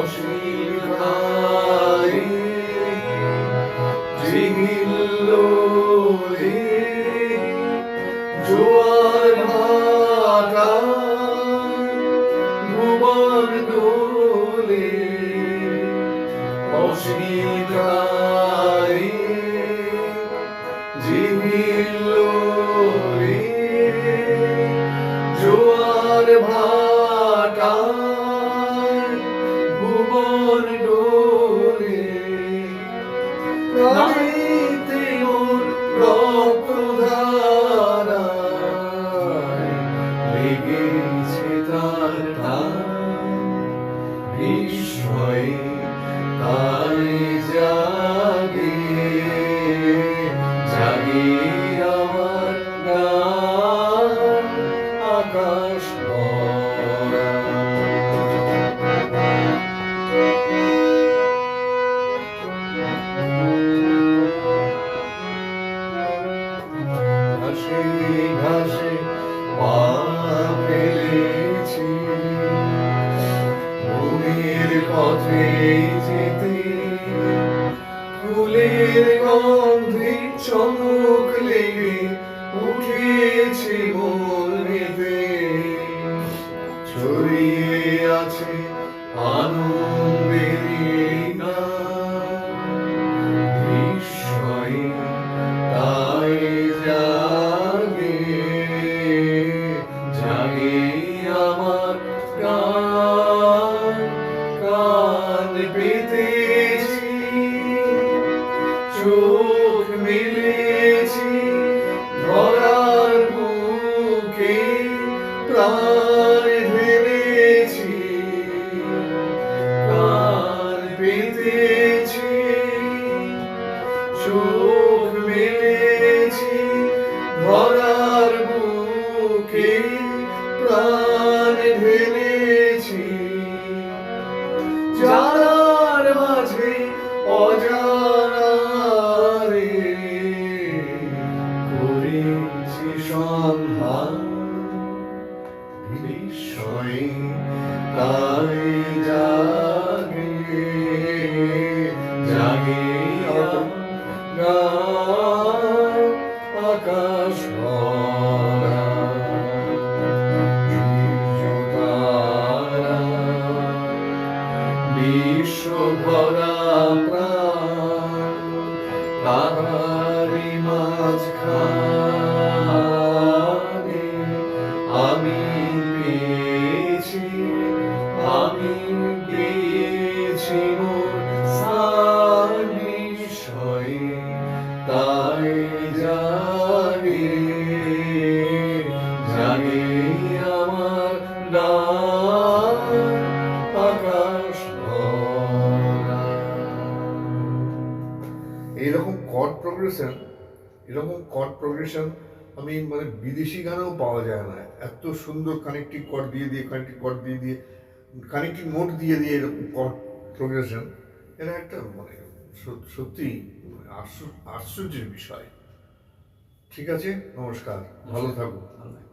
অসীম গায়ে জিহিল্লোলে জোয়ার Glory. যেতে। ফুলের গন্ধে চমক লেগে উঠেছে মনেতে মেলেছি প্রাণ পেতেছি চোখ মেলেছি প্রাণ জানার মাঝে অজানারে সন্ধান বিস্ময়ে তাই জাগে জাগে আকাশ ভরা সূর্যতারা বিশ্ব ভরা প্রাণ তাহারি মাঝখানে। আমি পেয়েছি মোর জাগে আমার গান আকাশ ভরা। এইরকম কর্ড প্রোগ্রেশন এরকম কর্ড প্রোগ্রেশন আমি মানে বিদেশি গানেও পাওয়া যায় না। এত সুন্দর কানেক্টিভ কর দিয়ে দিয়ে কানেক্টিভ কর দিয়ে দিয়ে কানেক্টিভ নোট দিয়ে দিয়ে এরকম কর প্রোগ্রেশন এটা একটা মানে সত- সত্যি আশ্চর্য আশ্চর্যের বিষয়। ঠিক আছে? নমস্কার। ভালো থাকুন।